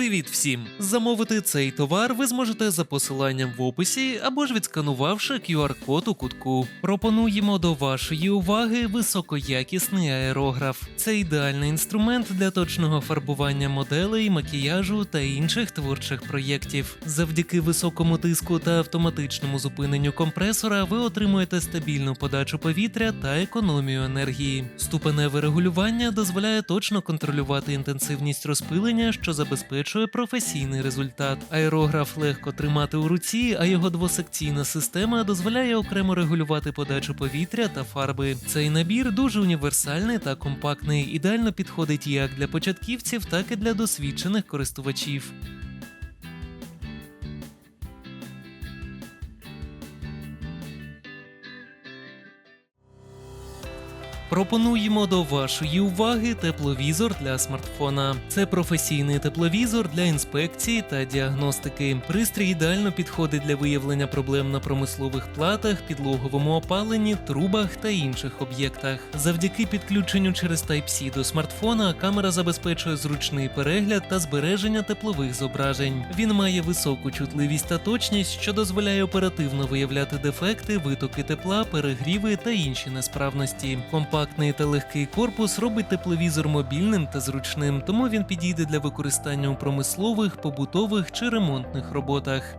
Привіт всім! Замовити цей товар ви зможете за посиланням в описі або ж відсканувавши QR-код у кутку. Пропонуємо до вашої уваги високоякісний аерограф. Це ідеальний інструмент для точного фарбування моделей, макіяжу та інших творчих проєктів. Завдяки високому тиску та автоматичному зупиненню компресора ви отримуєте стабільну подачу повітря та економію енергії. Ступеневе регулювання дозволяє точно контролювати інтенсивність розпилення, що забезпечує професійний результат. Аерограф легко тримати у руці, а його двосекційна система дозволяє окремо регулювати подачу повітря та фарби. Цей набір дуже універсальний та компактний, ідеально підходить як для початківців, так і для досвідчених користувачів. Пропонуємо до вашої уваги тепловізор для смартфона. Це професійний тепловізор для інспекції та діагностики. Пристрій ідеально підходить для виявлення проблем на промислових платах, підлоговому опаленні, трубах та інших об'єктах. Завдяки підключенню через Type-C до смартфона камера забезпечує зручний перегляд та збереження теплових зображень. Він має високу чутливість та точність, що дозволяє оперативно виявляти дефекти, витоки тепла, перегріви та інші несправності. Компактний та легкий корпус робить тепловізор мобільним та зручним, тому він підійде для використання у промислових, побутових чи ремонтних роботах.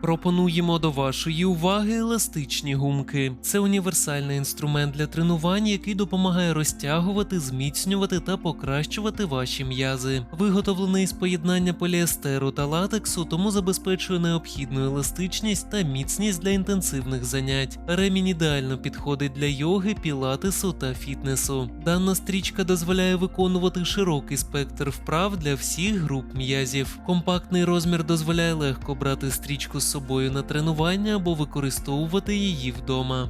Пропонуємо до вашої уваги еластичні гумки. Це універсальний інструмент для тренувань, який допомагає розтягувати, зміцнювати та покращувати ваші м'язи. Виготовлений з поєднання поліестеру та латексу, тому забезпечує необхідну еластичність та міцність для інтенсивних занять. Ремінь ідеально підходить для йоги, пілатесу та фітнесу. Дана стрічка дозволяє виконувати широкий спектр вправ для всіх груп м'язів. Компактний розмір дозволяє легко брати стрічку з собою на тренування або використовувати її вдома.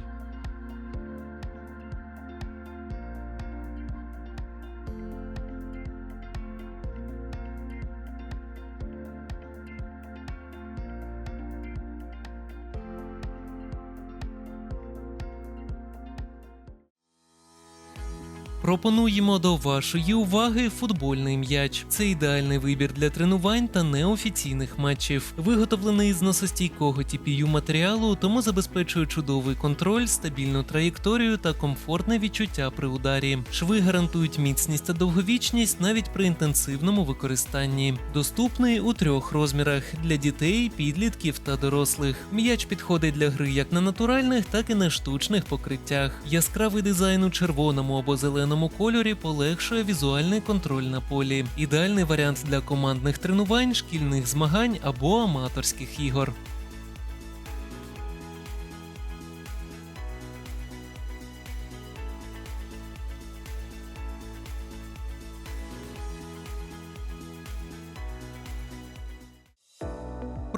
Пропонуємо до вашої уваги футбольний м'яч. Це ідеальний вибір для тренувань та неофіційних матчів. Виготовлений з носостійкого TPU матеріалу, тому забезпечує чудовий контроль, стабільну траєкторію та комфортне відчуття при ударі. Шви гарантують міцність та довговічність навіть при інтенсивному використанні. Доступний у трьох розмірах для дітей, підлітків та дорослих. М'яч підходить для гри як на натуральних, так і на штучних покриттях. Яскравий дизайн у червоному або зеленому кольорі полегшує візуальний контроль на полі. Ідеальний варіант для командних тренувань, шкільних змагань або аматорських ігор.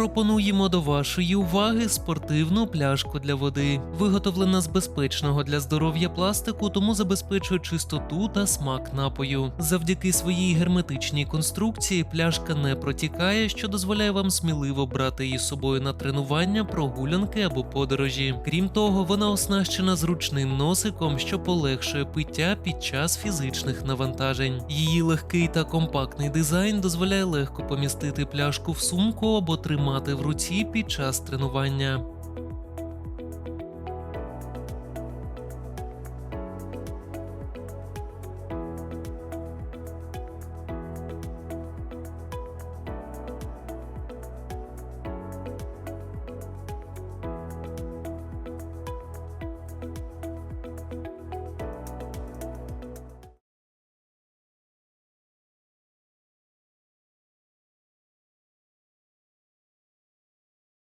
Пропонуємо до вашої уваги спортивну пляшку для води. Виготовлена з безпечного для здоров'я пластику, тому забезпечує чистоту та смак напою. Завдяки своїй герметичній конструкції пляшка не протікає, що дозволяє вам сміливо брати її з собою на тренування, прогулянки або подорожі. Крім того, вона оснащена зручним носиком, що полегшує пиття під час фізичних навантажень. Її легкий та компактний дизайн дозволяє легко помістити пляшку в сумку або тримати в руці під час тренування.